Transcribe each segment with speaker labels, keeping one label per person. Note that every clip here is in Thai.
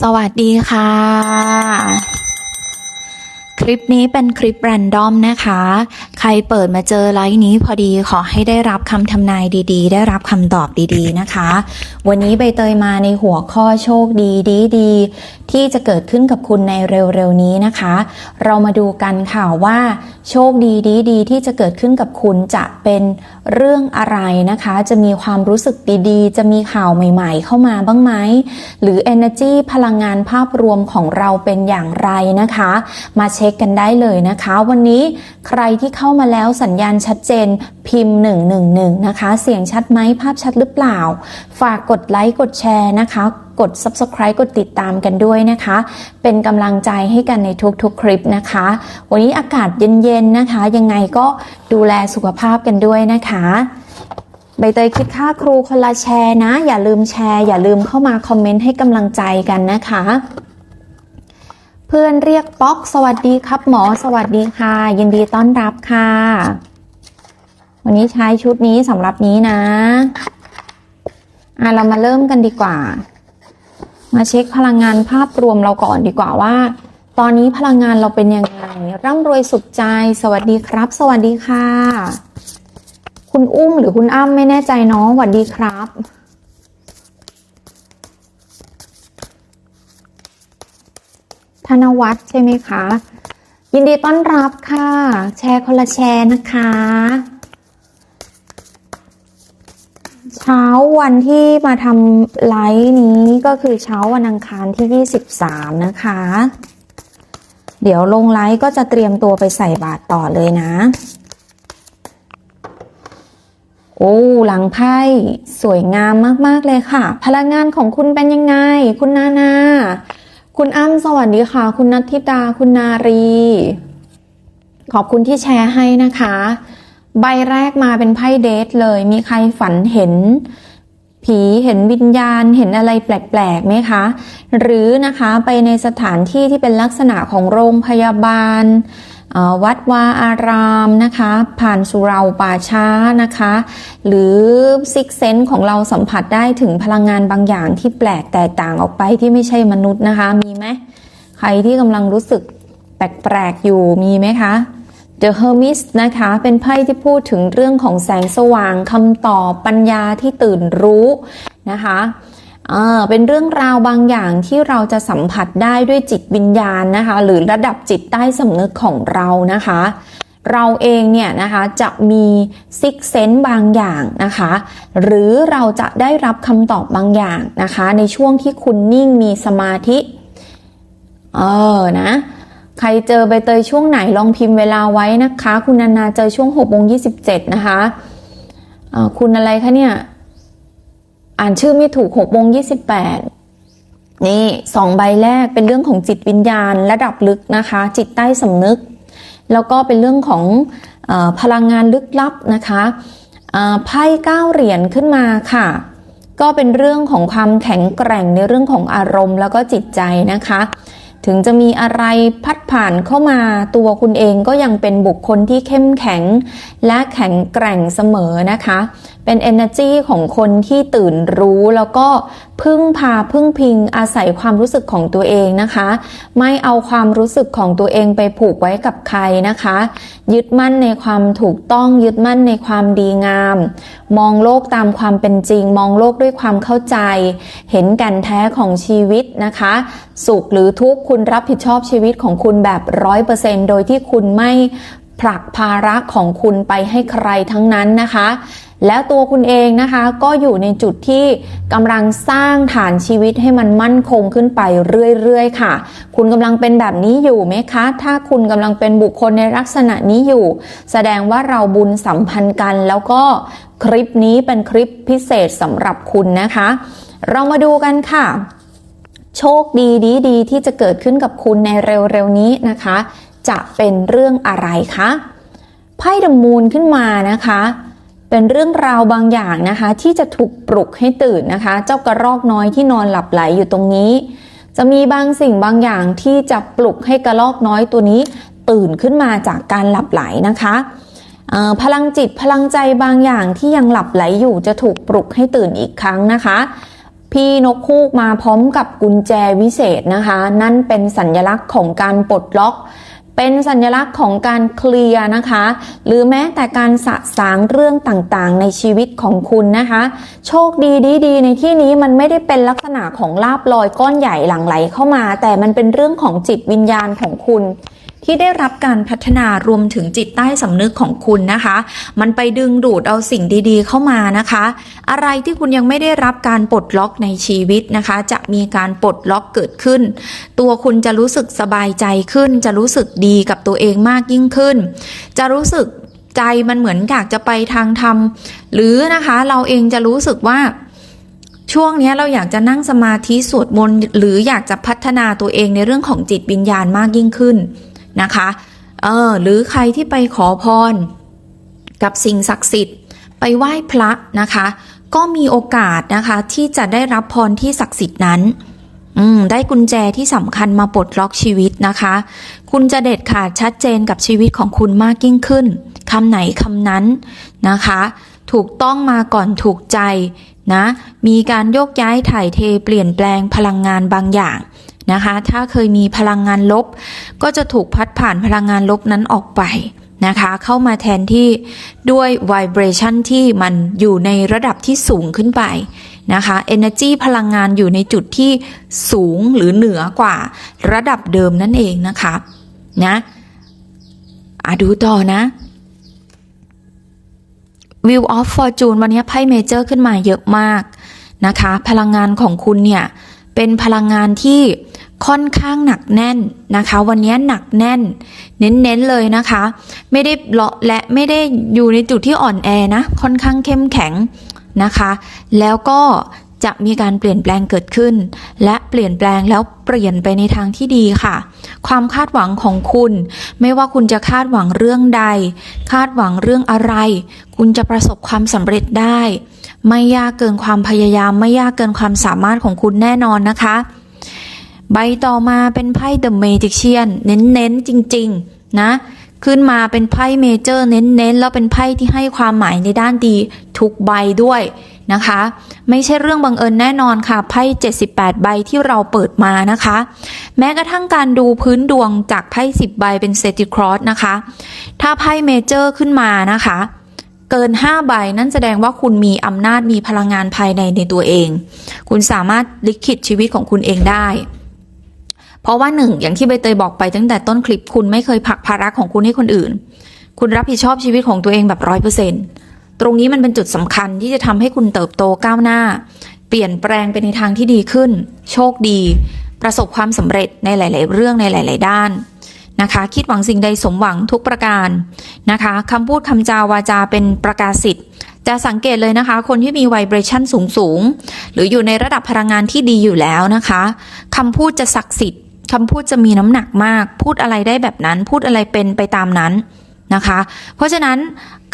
Speaker 1: สวัสดีค่ะ คลิปนี้เป็นคลิปแรนดอมนะคะใครเปิดมาเจอไลฟ์นี้พอดีขอให้ได้รับคำทำนายดีๆ ได้รับคำตอบดีๆนะคะ วันนี้ใบเตยมาในหัวข้อโชคดีดีดีๆที่จะเกิดขึ้นกับคุณในเร็วๆนี้นะคะ เรามาดูกันค่ะว่า โชคดีดีดีๆที่จะเกิดขึ้นกับคุณจะเป็นเรื่องอะไรนะคะ จะมีความรู้สึกดีๆ จะมีข่าวใหม่ๆ เข้ามาบ้างไหมหรือ Energy พลังงานภาพรวมของเราเป็นอย่างไรนะคะ มาเช็คกันได้เลยนะคะ วันนี้ใครที่เข้ามาแล้วสัญญาณชัดเจนพิมพ์ 111 นะคะ เสียงชัดไหมภาพชัดหรือเปล่า ฝากกดไลค์กดแชร์นะคะกด Subscribe กดติดตามกันด้วยนะคะ เป็นกำลังใจให้กันในทุกๆ คลิปนะคะ วันนี้อากาศเย็นๆนะคะ ยังไงก็ดูแลสุขภาพกันด้วยนะคะใบเตยคิดค่าครูคนละแชร์นะ อย่าลืมแชร์ อย่าลืมเข้ามาคอมเมนต์ให้กำลังใจกันนะคะ เพื่อนเรียกป๊อกสวัสดีครับหมอสวัสดีค่ะ ยินดีต้อนรับค่ะ วันนี้ใช้ชุดนี้สำหรับนี้นะอะเรามาเริ่มกันดีกว่า มาเช็คพลังงานภาพรวมเราก่อนดีกว่าว่า ตอนนี้พลังงานเราเป็นยังไงร่ำรวยสุขใจ สวัสดีครับ สวัสดีค่ะ คุณอุ้มหรือคุณอ้ำไม่แน่ใจเนาะสวัสดีครับ ธนวัฒน์ใช่ไหมคะ ยินดีต้อนรับค่ะ แชร์คนละแชร์นะคะ เช้าวันที่มาทำไลฟ์นี้ก็คือเช้าวันอังคารที่ 23 นะคะ เดี๋ยวลงไลฟ์ก็จะเตรียมตัวไปใส่บาตรต่อเลยนะ โอ้หลังไพ่สวยงามมาก ๆ เลยค่ะ พลังงานของคุณเป็นยังไง คุณนานา คุณอ้ำสวัสดีค่ะ คุณนัทธิดาคุณนารี ขอบคุณที่แชร์ให้นะคะ ใบแรกมาเป็นไพ่เดทเลย มีใครฝันเห็น ผีเห็นวิญญาณเห็นอะไรแปลกๆไหมคะ หรือนะคะไปในสถานที่ที่เป็นลักษณะของโรงพยาบาล วัดวาอารามนะคะ ผ่านสุเราป่าช้านะคะ หรือซิกเซนของเราสัมผัสได้ถึงพลังงานบางอย่างที่แปลกแตกต่างออกไปที่ไม่ใช่มนุษย์นะคะ มีไหมใครที่กำลังรู้สึกแปลกๆอยู่มีไหมคะ The Hermit นะคะ เป็นไพ่ที่พูดถึงเรื่องของแสงสว่างคำตอบปัญญาที่ตื่นรู้นะคะ เป็นเรื่องราวบางอย่างที่เราจะสัมผัสได้ด้วยจิตวิญญาณนะคะ หรือระดับจิตใต้สำนึกของเรานะคะ เราเองเนี่ยนะคะจะมีซิกเซนบางอย่างนะคะ หรือเราจะได้รับคำตอบบางอย่างนะคะ ในช่วงที่คุณนิ่งมีสมาธิเออนะใครเจอใบเตยช่วงไหนลองพิมพ์เวลาไว้นะคะ คุณนานาเจอช่วง6โมง27นะคะอ่าคุณอะไรคะเนี่ย อ่านชื่อไม่ถูก6โมง28นี่สองใบแรกเป็นเรื่องของจิตวิญญาณระดับลึกนะคะ จิตใต้สำนึก แล้วก็เป็นเรื่องของอพลังงานลึกลับนะคะไพ่เก้าเหรียญขึ้นมาค่ะ ก็เป็นเรื่องของความแข็งแกร่งในเรื่องของอารมณ์แล้วก็จิตใจนะคะ ถึงจะมีอะไรพัดผ่านเข้ามาตัวคุณเองก็ยังเป็นบุคคลที่เข้มแข็ง และแข็งแกร่งเสมอนะคะ เป็น energy ของคนที่ตื่นรู้แล้วก็พึ่งพาพึ่งพิงอาศัยความรู้สึกของตัวเองนะคะ ไม่เอาความรู้สึกของตัวเองไปผูกไว้กับใครนะคะ ยึดมั่นในความถูกต้องยึดมั่นในความดีงาม มองโลกตามความเป็นจริง มองโลกด้วยความเข้าใจ เห็นก่นแท้ของชีวิตนะคะ สุขหรือทุกข์คุณรับผิดชอบชีวิตของคุณแบบร้อยเปอร์เซนโดยที่คุณไม่ ผลักภาระของคุณไปให้ใครทั้งนั้นนะคะ แล้วตัวคุณเองนะคะก็อยู่ในจุดที่กำลังสร้างฐานชีวิตให้มันมั่นคงขึ้นไปเรื่อยๆค่ะ คุณกำลังเป็นแบบนี้อยู่ไหมคะ ถ้าคุณกำลังเป็นบุคคลในลักษณะนี้อยู่ แสดงว่าเราบุญสัมพันธ์กัน แล้วก็คลิปนี้เป็นคลิปพิเศษสำหรับคุณนะคะ เรามาดูกันค่ะ โชคดีดีดีที่จะเกิดขึ้นกับคุณในเร็วๆนี้นะคะ จะเป็นเรื่องอะไรคะไพ่ดมูลขึ้นมานะคะ เป็นเรื่องราวบางอย่างนะคะ ที่จะถูกปลุกให้ตื่นนะคะ เจ้ากระรอกน้อยที่นอนหลับไหลอยู่ตรงนี้ จะมีบางสิ่งบางอย่างที่จะปลุกให้กระรอกน้อยตัวนี้ ตื่นขึ้นมาจากการหลับไหลนะคะพลังจิตพลังใจบางอย่างที่ยังหลับไหลอยู่จะถูกปลุกให้ตื่นอีกครั้งนะคะ พี่นกคูกมาพร้อมกับกุญแจวิเศษนะคะ นั่นเป็นสัญลักษณ์ของการปลดล็อก เป็นสัญลักษณ์ของการเคลียร์นะคะ หรือแม้แต่การสะสางเรื่องต่างๆ ในชีวิตของคุณนะคะ โชคดีดีๆในที่นี้มันไม่ได้เป็นลักษณะของลาบลอยก้อนใหญ่หลั่งไหลเข้ามา แต่มันเป็นเรื่องของจิตวิญญาณของคุณ ที่ได้รับการพัฒนารวมถึงจิตใต้สำนึกของคุณนะคะ มันไปดึงดูดเอาสิ่งดีๆ เข้ามานะคะ อะไรที่คุณยังไม่ได้รับการปลดล็อกในชีวิตนะคะ จะมีการปลดล็อกเกิดขึ้น ตัวคุณจะรู้สึกสบายใจขึ้น จะรู้สึกดีกับตัวเองมากยิ่งขึ้น จะรู้สึกใจมันเหมือนอยากจะไปทางธรรมหรือนะคะเราเองจะรู้สึกว่าช่วงนี้เราอยากจะนั่งสมาธิสวดมนต์หรืออยากจะพัฒนาตัวเองในเรื่องของจิตวิญญาณมากยิ่งขึ้น นะคะเออหรือใครที่ไปขอพร กับสิ่งศักดิ์สิทธิ์ ไปไหว้พระนะคะ ก็มีโอกาสนะคะที่จะได้รับพรที่ศักดิ์สิทธิ์นั้นอืมได้กุญแจที่สำคัญมาปลดล็อกชีวิตนะคะ คุณจะเด็ดขาดชัดเจนกับชีวิตของคุณมากยิ่งขึ้นคำไหนคำนั้นนะคะ ถูกต้องมาก่อนถูกใจนะ มีการโยกย้ายถ่ายเทเปลี่ยนแปลงพลังงานบางอย่าง นะคะ ถ้าเคยมีพลังงานลบ ก็จะถูกพัดผ่านพลังงานลบนั้นออกไปนะคะ เข้ามาแทนที่ด้วย vibration ที่มันอยู่ในระดับที่สูงขึ้นไปนะคะ energy พลังงานอยู่ในจุดที่สูงหรือเหนือกว่าระดับเดิมนั่นเองนะคะนะอะดูต่อนะ Wheel of Fortune วันนี้ไพ่เมเจอร์ขึ้นมาเยอะมากนะคะ พลังงานของคุณเนี่ย เป็นพลังงานที่ ค่อนข้างหนักแน่นนะคะ วันนี้หนักแน่น เน้นๆเลยนะคะ ไม่ได้เลาะและไม่ได้อยู่ในจุดที่อ่อนแอนะ ค่อนข้างเข้มแข็งนะคะ แล้วก็จะมีการเปลี่ยนแปลงเกิดขึ้น และเปลี่ยนแปลงแล้วเปลี่ยนไปในทางที่ดีค่ะ ความคาดหวังของคุณ ไม่ว่าคุณจะคาดหวังเรื่องใด คาดหวังเรื่องอะไร คุณจะประสบความสำเร็จได้ ไม่ยากเกินความพยายาม ไม่ยากเกินความสามารถของคุณแน่นอนนะคะ ใบต่อมาเป็นไพ่ The Magician เน้นๆจริง ๆ นะ ขึ้นมาเป็นไพ่เมเจอร์เน้นๆแล้วเป็นไพ่ที่ให้ความหมายในด้านดีทุกใบด้วยนะคะ ไม่ใช่เรื่องบังเอิญแน่นอนค่ะไพ่ 78 ใบที่เราเปิดมานะคะ แม้กระทั่งการดูพื้นดวงจากไพ่ 10 ใบเป็นเซติครอสนะคะ ถ้าไพ่เมเจอร์ขึ้นมานะคะ เกิน 5 ใบนั่นแสดงว่าคุณมีอำนาจมีพลังงานภายในในตัวเอง คุณสามารถลิขิตชีวิตของคุณเองได้ เพราะว่าหนึ่งอย่างที่ใบเตยบอกไปตั้งแต่ต้นคลิปคุณไม่เคยผลักภาระของคุณให้คนอื่น คุณรับผิดชอบชีวิตของตัวเองแบบร้อยเปอร์เซ็นตรงนี้มันเป็นจุดสำคัญที่จะทำให้คุณเติบโตก้าวหน้า เปลี่ยนแปลงไปในทางที่ดีขึ้น โชคดี ประสบความสำเร็จในหลาย ๆ เรื่องในหลาย ๆ ด้านนะคะ คิดหวังสิ่งใดสมหวังทุกประการนะคะคำพูดคำจาวาจาเป็นประกาศสิทธิ์จะสังเกตเลยนะคะ คนที่มีไวเบรชั่นสูงสูงหรืออยู่ในระดับพลังงานที่ดีอยู่แล้วนะคะคำพูดจะศักดิ์สิทธิ์ คำพูดจะมีน้ำหนักมาก พูดอะไรได้แบบนั้น พูดอะไรเป็นไปตามนั้นนะคะ เพราะฉะนั้น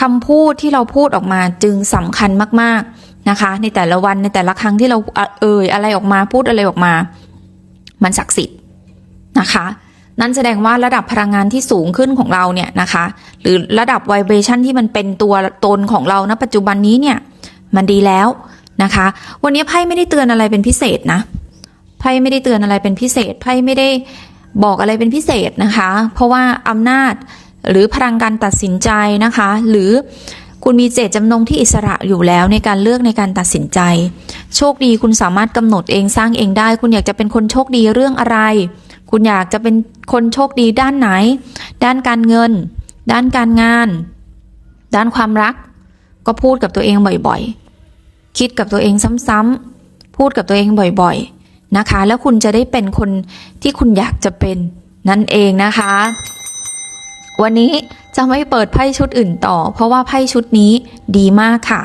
Speaker 1: คำพูดที่เราพูดออกมาจึงสำคัญมากๆนะคะ ในแต่ละวันในแต่ละครั้งที่เราเอ่ยอะไรออกมาพูดอะไรออกมา มันศักดิ์สิทธิ์นะคะ นั่นแสดงว่าระดับพลังงานที่สูงขึ้นของเราเนี่ยนะคะ หรือระดับไวเบรชันที่มันเป็นตัวตนของเราณปัจจุบันนี้เนี่ยมันดีแล้วนะคะ วันนี้ไพ่ไม่ได้เตือนอะไรเป็นพิเศษนะ ไพ่ไม่ได้เตือนอะไรเป็นพิเศษไพ่ไม่ได้บอกอะไรเป็นพิเศษนะคะ เพราะว่าอำนาจหรือพลังการตัดสินใจนะคะ หรือคุณมีเจตจำนงที่อิสระอยู่แล้วในการเลือกในการตัดสินใจ โชคดีคุณสามารถกำหนดเองสร้างเองได้ คุณอยากจะเป็นคนโชคดีเรื่องอะไร คุณอยากจะเป็นคนโชคดีด้านไหน ด้านการเงิน ด้านการงาน ด้านความรัก ก็พูดกับตัวเองบ่อยๆ คิดกับตัวเองซ้ำๆพูดกับตัวเองบ่อยๆ นะคะ แล้วคุณจะได้เป็นคนที่คุณอยากจะเป็นนั่นเองนะคะ วันนี้จะไม่เปิดไพ่ชุดอื่นต่อ เพราะว่าไพ่ชุดนี้ดีมากค่ะ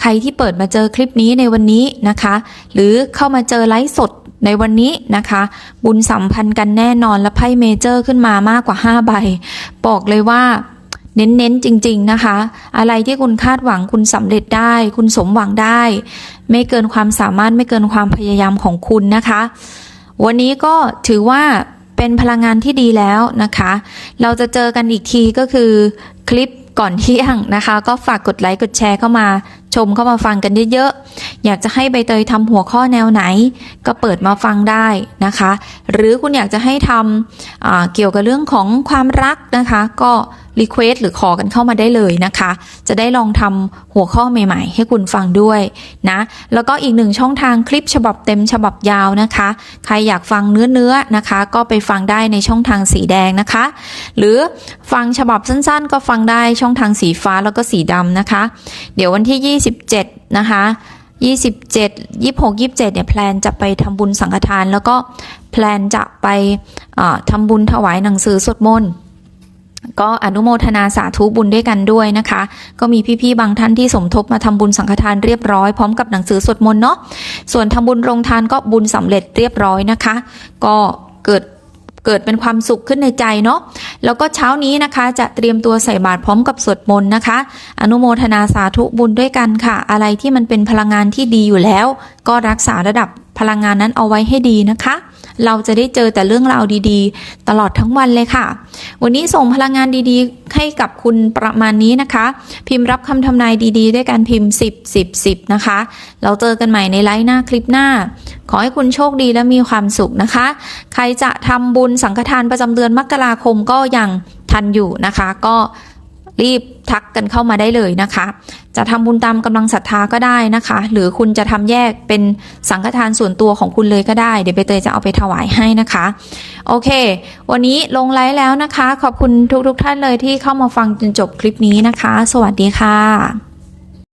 Speaker 1: ใครที่เปิดมาเจอคลิปนี้ในวันนี้นะคะ หรือเข้ามาเจอไลฟ์สดในวันนี้นะคะ บุญสัมพันธ์กันแน่นอนและไพ่เมเจอร์ขึ้นมามากกว่า 5 ใบ บอกเลยว่า เน้นๆจริง ๆนะคะ อะไรที่คุณคาดหวังคุณสำเร็จได้ คุณสมหวังได้ ไม่เกินความสามารถไม่เกินความพยายามของคุณนะคะ วันนี้ก็ถือว่าเป็นพลังงานที่ดีแล้วนะคะ เราจะเจอกันอีกทีก็คือคลิปก่อนเที่ยงนะคะ ก็ฝากกดไลค์กดแชร์เข้ามา
Speaker 2: ชมเข้ามาฟังกันเยอะๆ อยากจะให้ใบเตยทำหัวข้อแนวไหน ก็เปิดมาฟังได้นะคะ หรือคุณอยากจะให้ทำเกี่ยวกับเรื่องของความรักนะคะ ก็รีเควสหรือขอกันเข้ามาได้เลยนะคะ จะได้ลองทำหัวข้อใหม่ๆ ให้คุณฟังด้วยนะ แล้วก็อีกหนึ่งช่องทางคลิปฉบับเต็มฉบับยาวนะคะ ใครอยากฟังเนื้อเนื้อๆนะคะ ก็ไปฟังได้ในช่องทางสีแดงนะคะ หรือฟังฉบับสั้นๆ ก็ฟังได้ช่องทางสีฟ้าแล้วก็สีดำนะคะ เดี๋ยววันที่27 นะคะ27 26 27เนี่ยแพลนจะไปทำบุญสังฆทาน แล้วก็แพลนจะไปทำบุญถวายหนังสือสวดมนต์ก็อนุโมทนาสาธุบุญด้วยกันด้วยนะคะ ก็มีพี่ๆบางท่านที่สมทบมาทำบุญสังฆทานเรียบร้อยพร้อมกับหนังสือสวดมนต์เนาะส่วนทำบุญโรงทานก็บุญสำเร็จเรียบร้อยนะคะ ก็เกิด เกิดเป็นความสุขขึ้นในใจเนาะแล้วก็เช้านี้นะคะจะเตรียมตัวใส่บาตรพร้อมกับสวดมนต์นะคะ อนุโมทนาสาธุบุญด้วยกันค่ะ อะไรที่มันเป็นพลังงานที่ดีอยู่แล้ว ก็รักษาระดับพลังงานนั้นเอาไว้ให้ดีนะคะ เราจะได้เจอแต่เรื่องราวดีๆ ตลอดทั้งวันเลยค่ะ วันนี้ส่งพลังงานดีๆ ให้กับคุณประมาณนี้นะคะ พิมพ์รับคำทำนายดีๆ ด้วยการพิมพ์ 10 10 10 นะคะ เราเจอกันใหม่ในไลฟ์หน้าคลิปหน้า ขอให้คุณโชคดีและมีความสุขนะคะ ใครจะทำบุญสังฆทานประจำเดือนมกราคมก็ยังทันอยู่นะคะ ก็ รีบทักกันเข้ามาได้เลยนะคะ จะทำบุญตามกำลังศรัทธาก็ได้นะคะ หรือคุณจะทำแยกเป็นสังฆทานส่วนตัวของคุณเลยก็ได้ เดี๋ยวไปเตยจะเอาไปถวายให้นะคะ โอเค วันนี้ลงไลฟ์แล้วนะคะ ขอบคุณทุกๆทท่านเลยที่เข้ามาฟังจนจบคลิปนี้นะคะ สวัสดีค่ะ